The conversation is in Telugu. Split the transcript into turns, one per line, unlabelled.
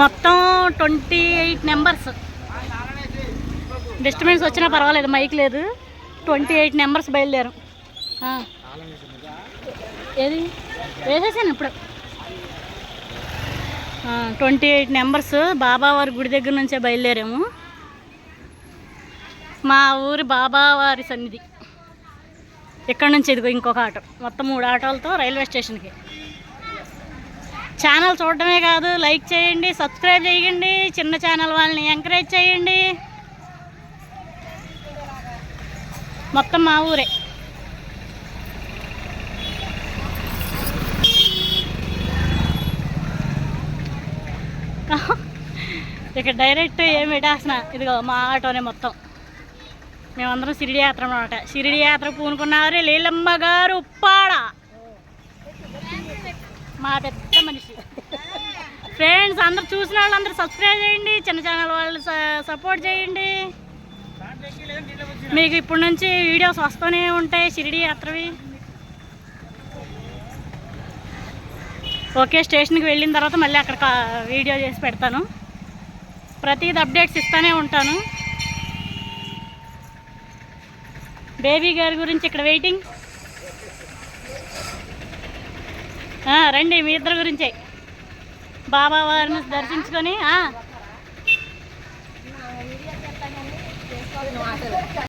మొత్తం ట్వంటీ ఎయిట్ నెంబర్స్ డిస్టర్బెన్స్ వచ్చినా పర్వాలేదు మైక్ లేదు. ట్వంటీ ఎయిట్ నెంబర్స్ బయలుదేరం. ఏది? వేసేసాను ఇప్పుడు. ట్వంటీ ఎయిట్ నెంబర్స్ బాబావారి గుడి దగ్గర నుంచే బయలుదేరాము. మా ఊరి బాబావారి సన్నిధి. ఇక్కడ నుంచి ఇదిగో ఇంకొక ఆటో. మొత్తం మూడు ఆటోలతో రైల్వే స్టేషన్కి. ఛానల్ చూడటమే కాదు లైక్ చేయండి సబ్స్క్రైబ్ చేయండి చిన్న ఛానల్ వాళ్ళని ఎంకరేజ్ చేయండి. మొత్తం మా ఊరే. ఇక్కడ డైరెక్ట్ ఏమి పెట్టేసిన ఇదిగో మా ఆటోనే మొత్తం. మేమందరం షిరిడి యాత్ర అనమాట షిరిడి యాత్ర పూనుకున్నారు లీలమ్మ గారు ఉప్పాడ. మా పెద్ద మనిషి. ఫ్రెండ్స్ అందరు చూసిన వాళ్ళందరూ సబ్స్క్రైబ్ చేయండి. చిన్న ఛానల్ వాళ్ళు సపోర్ట్ చేయండి. మీకు ఇప్పటి నుంచి వీడియోస్ వస్తూనే ఉంటాయి షిరిడి యాత్రవి. ఓకే స్టేషన్కి వెళ్ళిన తర్వాత మళ్ళీ అక్కడ వీడియో చేసి పెడతాను. ప్రతిది అప్డేట్స్ ఇస్తూనే ఉంటాను. బేబీ గారి గురించి ఇక్కడ వెయిటింగ్ రండి మీ ఇద్దరి గురించే. బాబా వారిని దర్శించుకొని